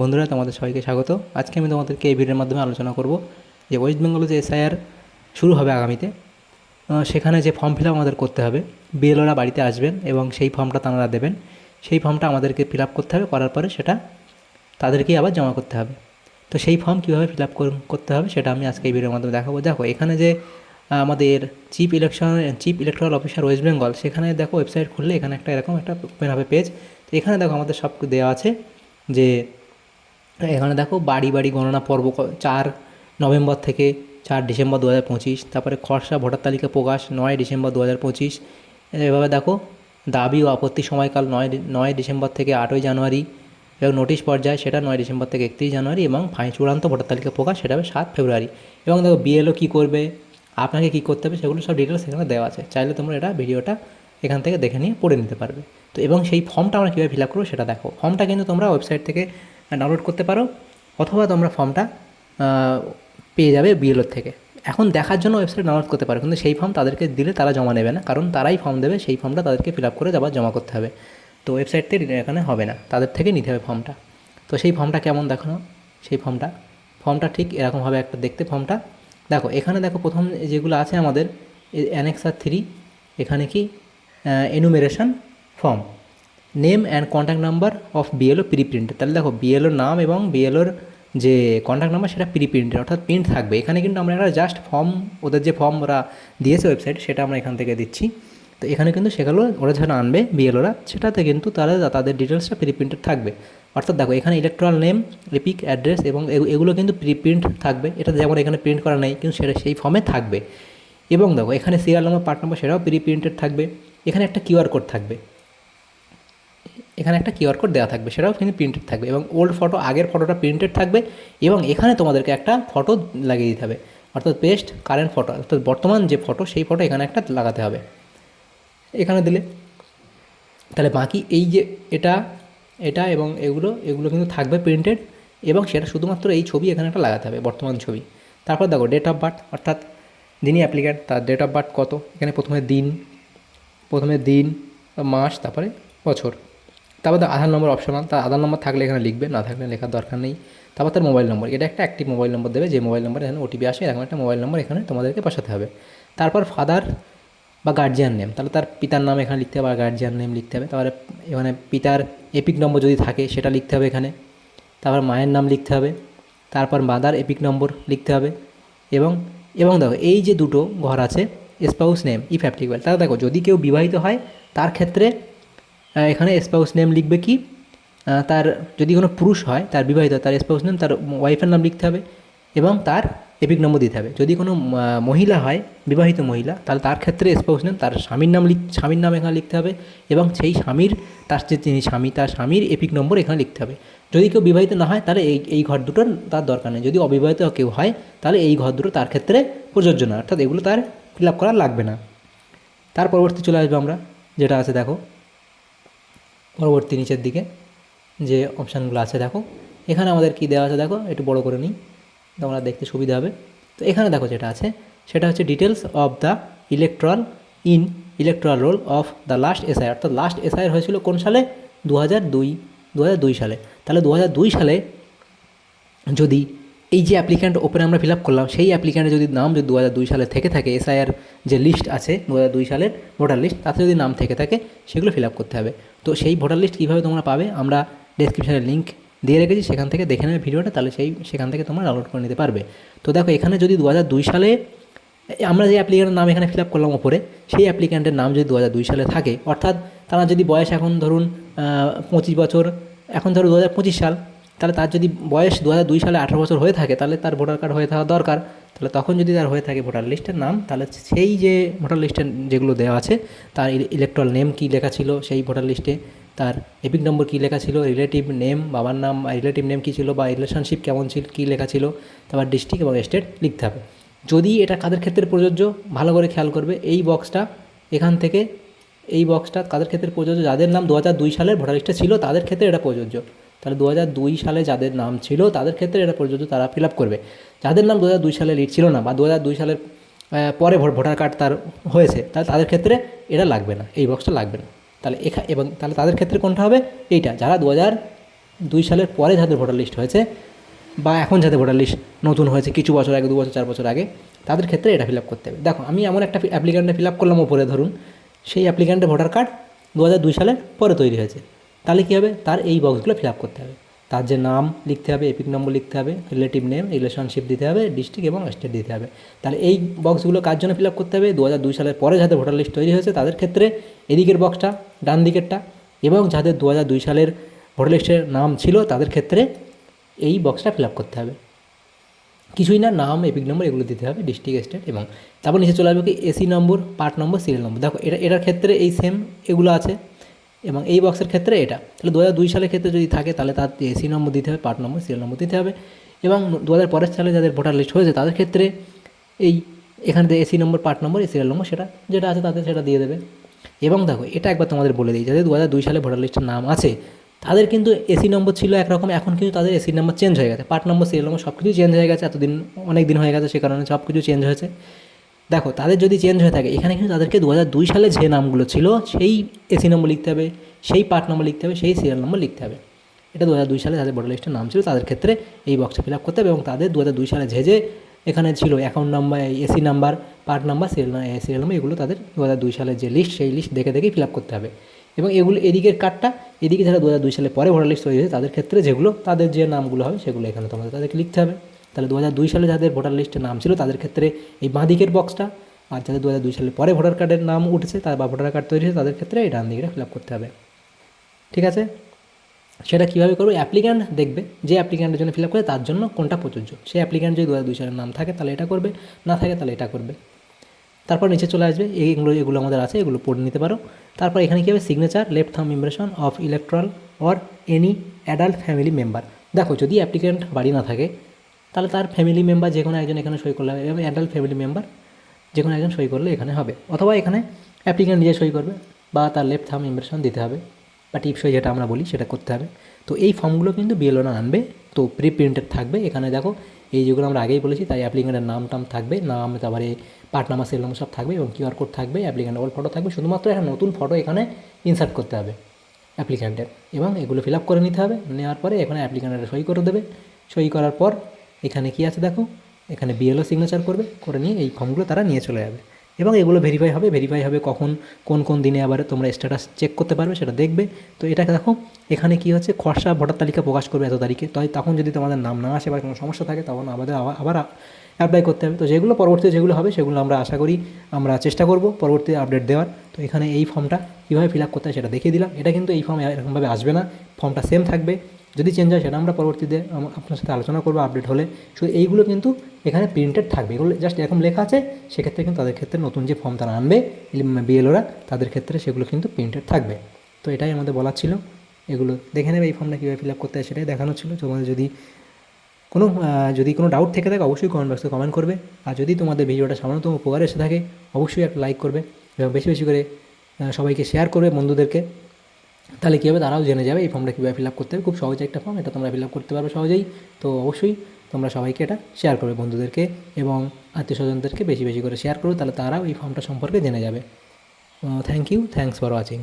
বন্ধুরা, তোমাদের সবাইকে স্বাগত। আজকে আমি তোমাদেরকে এই ভিডিওর মাধ্যমে আলোচনা করব যে ওয়েস্ট বেঙ্গলে যে এসআইআর শুরু হবে আগামীতে সেখানে যে ফর্ম ফিল আমাদের করতে হবে বিএলওরা বাড়িতে আসবেন এবং সেই ফর্মটা তাঁরা দেবেন। সেই ফর্মটা আমাদেরকে ফিল করতে হবে, করার পরে সেটা তাদেরকেই আবার জমা করতে হবে। তো সেই ফর্ম কীভাবে ফিল করতে হবে সেটা আমি আজকে এই ভিডিওর মাধ্যমে দেখাবো। দেখো, এখানে যে আমাদের chief election chief electoral officer West Bengal সেখানে দেখো ওয়েবসাইট খুললে এখানে একটা এরকম একটা ওপেন হবে পেজ তো এখানে দেখো আমাদের সব দেওয়া আছে যে এখানে দেখো বাড়ি বাড়ি গণনা পর্ব চার নভেম্বর থেকে চার ডিসেম্বর দু হাজার পঁচিশ, তারপরে খসড়া ভোটার তালিকা প্রকাশ নয় ডিসেম্বর দু হাজার পঁচিশ, এভাবে দেখো দাবি ও আপত্তি সময়কাল নয় নয় ডিসেম্বর থেকে আটই জানুয়ারি, এবং নোটিশ পর্যায়ে সেটা নয় ডিসেম্বর থেকে একত্রিশ জানুয়ারি, এবং ফাইন চূড়ান্ত ভোটার তালিকা প্রকাশ সেটা হবে সাত ফেব্রুয়ারি, এবং দেখো বিএলও কী করবে, আপনাকে কী করতে হবে সেগুলো সব ডিটেলস এখানে দেওয়া আছে, চাইলে তোমরা এটা ভিডিওটা এখান থেকে দেখে নিয়ে পড়ে নিতে পারবে। তো এবং সেই ফর্মটা আমরা কীভাবে ফিল আপ করব সেটা দেখো। ফর্মটা কিন্তু তোমরা ওয়েবসাইট থেকে ডাউনলোড করতে পারো, অথবা তোমরা ফর্মটা পেয়ে যাবে বিএলওর থেকে। এখন দেখার জন্য ওয়েবসাইট ডাউনলোড করতে পারো, কিন্তু সেই ফর্ম তাদেরকে দিলে তারা জমা নেবে না, কারণ তারাই ফর্ম দেবে, সেই ফর্মটা তাদেরকে ফিল আপ করে আবার জমা করতে হবে। তো ওয়েবসাইট থেকে এখানে হবে না, তাদের থেকে নিতে হবে ফর্মটা তো সেই ফর্মটা কেমন দেখানো? সেই ফর্মটা ফর্মটা ঠিক এরকমভাবে একটা দেখতে ফর্মটা দেখো, এখানে দেখো প্রথম যেগুলো আছে আমাদের অ্যানেক্সার থ্রি এখানে কি? Enumeration form name and contact number of BLO pre preprinted তাহলে দেখো বিএলওর নাম এবং বিএলওর যে কন্ট্যাক্ট নাম্বার সেটা প্রি প্রিন্টেড অর্থাৎ প্রিন্ট থাকবে। এখানে কিন্তু আমরা একটা জাস্ট ফর্ম ওদের যে ফর্ম ওরা দিয়েছে ওয়েবসাইট সেটা আমরা এখান থেকে দিচ্ছি। তো এখানে কিন্তু সেগুলো ওরা যখন আনবে বিএলওরা সেটাতে কিন্তু তারা তাদের ডিটেলসটা প্রিপ্রিন্টেড থাকবে। অর্থাৎ দেখো, এখানে ইলেকট্রাল নেম এপিক অ্যাড্রেস এবং এগুলো কিন্তু প্রিপ্রিন্ট থাকবে। এটা যেমন এখানে প্রিন্ট করা নেই, কিন্তু সেটা সেই ফর্মে থাকবে। এবং দেখো, এখানে সিরিয়াল নম্বর পার্ট নম্বর সেটাও প্রি প্রিন্টেড থাকবে। এখানে একটা কিউআর কোড থাকবে। এখানে একটা কিউআর কোড দেওয়া থাকবে, সেটাও কিন্তু প্রিন্টেড থাকবে এবং ওল্ড ফটো আগের ফটোটা প্রিন্টেড থাকবে এবং এখানে তোমাদেরকে একটা ফটো লাগিয়ে দিতে হবে। অর্থাৎ পেস্ট কারেন্ট ফটো অর্থাৎ বর্তমান যে ফটো সেই ফটো এখানে একটা লাগাতে হবে। এখানে দিলে, তাহলে বাকি এই যে এটা এটা এবং এগুলো এগুলো কিন্তু থাকবে প্রিন্টেড এবং সেটা শুধুমাত্র এই ছবি এখানে একটা লাগাতে হবে, বর্তমান ছবি। তারপর দেখো ডেট অফ বার্থ অর্থাৎ যিনি অ্যাপ্লিক্যান্ট তার ডেট অফ বার্থ কত? এখানে প্রথমে দিন প্রথমে দিন, মাস, তারপরে বছর। তারপর তার আধার নম্বর অপশনাল তার আধার নম্বর থাকলে এখানে লিখবে, না থাকলে লেখার দরকার নেই। তারপর তার মোবাইল নম্বর এটা একটা অ্যাক্টিভ মোবাইল নম্বর দেবে, যে মোবাইল নম্বর এখানে ওটিপি আসে, এরকম একটা মোবাইল নম্বর এখানে তোমাদেরকে বসাতে হবে। তারপর ফাদার বা গার্জিয়ান নেম তাহলে তার পিতার নাম এখানে লিখতে হবে, আর গার্জিয়ান নেম লিখতে হবে। তারপরে এখানে পিতার এপিক নম্বর যদি থাকে, সেটা লিখতে হবে এখানে। তারপর মায়ের নাম লিখতে হবে, তারপর মাদার এপিক নম্বর লিখতে হবে, এবং এবং দেখো, এই যে দুটো ঘর আছে স্পাউস নেম ইফ অ্যাপ্লিকেবল তাহলে দেখো, যদি কেউ বিবাহিত হয়, তার ক্ষেত্রে এখানে স্পাউস নেম লিখবে কি? তার যদি কোনো পুরুষ হয়, তার বিবাহিত, তার স্পাউস নেম তার ওয়াইফের নাম লিখতে হবে এবং তার এপিক নম্বর দিতে হবে। যদি কোনো মহিলা হয়, বিবাহিত মহিলা, তাহলে তার ক্ষেত্রে স্পাউস নেম তার স্বামীর নাম লিখ, স্বামীর নাম এখানে লিখতে হবে এবং সেই স্বামীর, তার যে তিনি স্বামী, তার স্বামীর এপিক নম্বর এখানে লিখতে হবে। যদি কেউ বিবাহিত না হয়, তাহলে এই এই ঘর দুটোর তার দরকার নেই। যদি অবিবাহিত কেউ হয়, তাহলে এই ঘর দুটো তার ক্ষেত্রে প্রযোজ্য না অর্থাৎ এগুলো তার ফিল আপ করা লাগবে না। তার পরবর্তী চলে আসবে আমরা, যেটা আছে দেখো। পরবর্তী নিচের দিকে যে অপশানগুলো আছে, দেখো। এখানে আমাদের কি দেওয়া আছে, দেখো? একটু বড় করে নিই, তোমরা দেখতে সুবিধা হবে। তো এখানে দেখো যেটা আছে, সেটা হচ্ছে details of the electoral in electoral roll of the last SI অর্থাৎ লাস্ট এসআইআর হয়েছিল কোন সালে? দু হাজার দুই দু সালে। তাহলে দু হাজার দুই সালে যদি এই যে অ্যাপ্লিক্যান্ট ওপেনে আমরা ফিল আপ করলাম, সেই অ্যাপ্লিক্যান্টের যদি নাম যদি দু হাজার দুই সালে থেকে থাকে এসআইআর যে লিস্ট আছে দু হাজার দুই সালের ভোটার লিস্ট তাতে যদি নাম থেকে থাকে, সেগুলো ফিল আপ করতে হবে। তো সেই ভোটার লিস্ট কীভাবে তোমরা পাবে, আমরা ডেসক্রিপশানে লিঙ্ক দিয়ে রেখেছি, সেখান থেকে দেখে নেবে ভিডিওটা, তাহলে সেই, সেখান থেকে তোমরা ডাউনলোড করে নিতে পারবে। তো দেখো, এখানে যদি দু হাজার দুই সালে, আমরা যে অ্যাপ্লিক্যান্টের নাম এখানে ফিল আপ করলাম ওপরে, সেই অ্যাপ্লিক্যান্টের নাম যদি দু হাজার দুই সালে থাকে, অর্থাৎ তারা যদি বয়স এখন ধরুন পঁচিশ বছর, এখন ধরো দু হাজার পঁচিশ সাল তাহলে তার যদি বয়স দু দুই সালে আঠারো বছর হয়ে থাকে, তাহলে তার ভোটার কার্ড হয়ে থাকা দরকার। তাহলে তখন যদি তার হয়ে থাকে ভোটার লিস্টের নাম, তাহলে সেই যে ভোটার লিস্টের যেগুলো দেওয়া আছে, তার ইলেকট্রাল নেম কী লেখা ছিল সেই ভোটার লিস্টে তার এপিক নম্বর কী লেখা ছিল রিলেটিভ নেম বাবার নাম রিলেটিভ নেম কী ছিল, বা রিলেশনশিপ কেমন ছিল, কী লেখা ছিল, তারপর ডিস্ট্রিক্ট এবং স্টেট লিখতে হবে। যদি এটা কাদের ক্ষেত্রে প্রযোজ্য, ভালো করে খেয়াল করবে, এই বক্সটা এখান থেকে, এই বক্সটা কাদের ক্ষেত্রে প্রযোজ্য, যাদের নাম দু সালের ভোটার লিস্টে ছিল, তাদের ক্ষেত্রে এটা প্রযোজ্য। তাহলে দু দুই সালে যাদের নাম ছিল, তাদের ক্ষেত্রে এটা প্রযোজ্য তারা ফিল আপ করবে। যাদের নাম দু দুই সালে লিড ছিল না বা দু দুই সালের পরে ভোটার কার্ড তার হয়েছে, তাহলে তাদের ক্ষেত্রে এটা লাগবে না, এই বক্সটা লাগবে না। তাহলে এখা, এবং তাহলে তাদের ক্ষেত্রে কোনটা হবে? এইটা, যারা দু দুই সালের পরে যাদের ভোটার লিস্ট হয়েছে বা এখন যাদের ভোটার লিস্ট নতুন হয়েছে, কিছু বছর আগে, দু বছর, চার বছর আগে, তাদের ক্ষেত্রে এটা ফিল আপ করতে হবে। দেখো, আমি এমন একটা অ্যাপ্লিক্যান্টে ফিল আপ করলাম ওপরে ধরুন, সেই অ্যাপ্লিক্যান্টের ভোটার কার্ড দু হাজার দুই সালের পরে তৈরি হয়েছে। তাহলে কী হবে? তার এই বক্সগুলো ফিল আপ করতে হবে। তার যে নাম লিখতে হবে, এপিক নম্বর লিখতে হবে, রিলেটিভ নেম, রিলেশনশিপ দিতে হবে, ডিস্ট্রিক্ট এবং স্টেট দিতে হবে। তাহলে এই বক্সগুলো কার জন্য ফিল আপ করতে হবে? দু হাজার দুই সালের পরে যাদের ভোটার লিস্ট তৈরি হয়েছে, তাদের ক্ষেত্রে এদিকের বক্সটা, ডান দিকেরটা এবং যাদের দু হাজার দুই সালের ভোটার লিস্টের নাম ছিল, তাদের ক্ষেত্রে এই বক্সটা ফিল আপ করতে হবে। কিছুই না, নাম, এপিক নম্বর এগুলো দিতে হবে, ডিস্ট্রিক্ট, স্টেট এবং তারপর নিচে চলে আসবে কি? AC number, part number, serial number. দেখো, এটা, এটার ক্ষেত্রে এই সেম এগুলো আছে। এবং এই বক্সের ক্ষেত্রে এটা। তাহলে দু দুই সালের ক্ষেত্রে যদি থাকে, তাহলে তার এসি নম্বর দিতে হবে পার্ট নম্বর সিরিয়াল নম্বর দিতে হবে। এবং দু হাজার পরের সালে যাদের ভোটার লিস্ট হয়েছে, তাদের ক্ষেত্রে এই এখানে এসি নম্বর পার্ট নম্বর এই সিরিয়াল নম্বর, সেটা, যেটা আছে তাদের সেটা দিয়ে দেবে। এবং দেখো, এটা একবার তোমাদের বলে দিই, যাদের দু হাজার দুই সালে ভোটার লিস্টের নাম আছে, তাদের কিন্তু এসি নম্বর ছিল একরকম, এখন কিন্তু তাদের এসি নম্বর চেঞ্জ হয়ে গেছে। পার্ট নম্বর সিরিয়াল নম্বর সব কিছু চেঞ্জ হয়ে গেছে, এতদিন অনেক দিন হয়ে গেছে, সে কারণে সব কিছু চেঞ্জ হয়েছে। দেখো, তাদের যদি চেঞ্জ হয়ে থাকে, এখানে কিন্তু তাদেরকে দু হাজার দুই সালে যে নামগুলো ছিল, সেই এসি নম্বর লিখতে হবে, সেই পার্ট নম্বর লিখতে হবে, সেই সিরিয়াল নম্বর লিখতে হবে। এটা দু হাজার দুই সালে তাদের ভোটার লিস্টের নাম ছিল, তাদের ক্ষেত্রে এই বক্সে ফিল আপ করতে হবে এবং তাদের দু হাজার দুই সালে যে যে এখানে ছিল account number AC number part number serial serial number এগুলো তাদের দু হাজার দুই সালের যে লিস্ট সেই লিস্ট দেখে দেখেই ফিল আপ করতে হবে। এবং এগুলো, এদিকের কার্ডটা এদিকে যারা দু হাজার দুই সালে পরে ভোটার লিস্ট তৈরি হয়েছে, তাদের ক্ষেত্রে যেগুলো, তাদের যে নামগুলো হবে, সেগুলো এখানে তোমাদের, তাদেরকে লিখতে হবে। তাহলে দু হাজার দুই সালে যাদের ভোটার লিস্টের নাম ছিল, তাদের ক্ষেত্রে এই বাঁ দিকের বক্সটা আর যাদের দু দুই সালে পরে ভোটার কার্ডের নাম উঠেছে, তার বা ভোটার কার্ড তৈরি হয়েছে, তাদের ক্ষেত্রে এই ডান দিকটা ফিল আপ করতে হবে। ঠিক আছে? সেটা কীভাবে করব? অ্যাপ্লিক্যান্ট দেখবে, যে অ্যাপ্লিক্যান্টের জন্য ফিল আপ করে, তার জন্য কোনটা প্রযোজ্য? সেই অ্যাপ্লিক্যান্ট যদি দু দুই সালের নাম থাকে, তাহলে এটা করবে, না থাকে, তাহলে এটা করবে। তারপর নিচে চলে আসবে এইগুলো এগুলো আমাদের আছে, এগুলো পড়ে নিতে পারো। তারপর এখানে কী হবে? Signature left thumb impression of electoral or any adult family member দেখো, যদি অ্যাপ্লিক্যান্ট বাড়ি না থাকে তাহলে তার ফ্যামিলি মেম্বার যে কোনো একজন এখানে সই করলে এবং অ্যাডাল্ট ফ্যামিলি মেম্বার যে কোনো একজন সই করলে এখানে হবে। অথবা এখানে অ্যাপ্লিক্যান্ট নিজে সই করবে বা তার লেফট থাম ইমপ্রেশন দিতে হবে বা টিপ সই যেটা আমরা বলি সেটা করতে হবে। তো এই ফর্মগুলো কিন্তু বিএলওরা আনবে, তো প্রি প্রিন্টেড থাকবে। এখানে দেখো এই যেগুলো আমরা আগেই বলেছি, তাই অ্যাপ্লিকেন্টের নাম টাম থাকবে, নাম, তারপরে পার্ট নাম্বার সেল নাম্বার সব থাকবে এবং কিউআর কোড থাকবে অ্যাপ্লিকেন্ট ডবল ফটো থাকবে। শুধুমাত্র একটা নতুন ফটো এখানে ইনসার্ট করতে হবে অ্যাপ্লিক্যান্টের এবং এগুলো ফিল আপ করে নিতে হবে। নেওয়ার পরে এখানে অ্যাপ্লিক্যান্টের সই করে দেবে। সই করার পর এখানে কি আছে দেখো? এখানে বিএলও সিগনেচার করবে, করে নিয়ে এই ফর্মগুলো তারা নিয়ে চলে যাবে। এবং এগুলো ভেরিফাই হবে ভেরিফাই হবে কখন, কোন কোন দিনে আবার তোমরা স্ট্যাটাস চেক করতে পারবে, সেটা দেখবে। তো এটাকে দেখো, এখানে কি হচ্ছে? খসড়া ভোটার তালিকা প্রকাশ করবে এত তারিখে। তাই তখন যদি তোমাদের নাম না আসে বা কোনো সমস্যা থাকে, তখন আমাদের আবার অ্যাপ্লাই করতে হবে। তো যেগুলো পরবর্তীতে যেগুলো হবে, সেগুলো আমরা আশা করি আমরা চেষ্টা করব পরবর্তী আপডেট দেওয়ার। তো এখানে এই ফর্মটা কীভাবে ফিল আপ করতে হয় সেটা দেখিয়ে দিলাম। এটা কিন্তু এই ফর্ম এরকমভাবে আসবে না। ফর্মটা সেম থাকবে। যদি চেঞ্জ হয়, সেটা আমরা পরবর্তীতে আপনার সাথে আলোচনা করব আপডেট হলে। শুধু এইগুলো কিন্তু এখানে প্রিন্টেড থাকবে। এগুলো জাস্ট এরকম লেখা আছে, সেক্ষেত্রে কিন্তু তাদের ক্ষেত্রে নতুন যে ফর্ম তারা আনবে বিএলওরা তাদের ক্ষেত্রে সেগুলো কিন্তু প্রিন্টেড থাকবে। তো এটাই আমাদের বলার ছিল। এগুলো দেখে নেবে এই ফর্মটা কীভাবে ফিল আপ করতে হয়, সেটাই দেখানো ছিল। তোমাদের যদি কোনো যদি কোনো ডাউট থেকে থাকে, অবশ্যই কমেন্ট বক্সে কমেন্ট করবে। আর যদি তোমাদের ভিডিওটা সামান্যতম উপকার এসে থাকে, অবশ্যই একটা লাইক করবে। এবং বেশি বেশি করে সবাইকে শেয়ার করবে বন্ধুদেরকে। তাহলে কী হবে? তারাও জেনে যাবে এই ফর্মটা কীভাবে ফিল আপ করতে হবে। খুব সহজে একটা ফর্ম এটা তোমরা ফিল আপ করতে পারবে সহজেই। তো অবশ্যই তোমরা সবাইকে এটা শেয়ার করবে বন্ধুদেরকে এবং আত্মীয় স্বজনদেরকে বেশি বেশি করে শেয়ার করো, তাহলে তারাও এই ফর্মটা সম্পর্কে জেনে যাবে। Thank you thanks for watching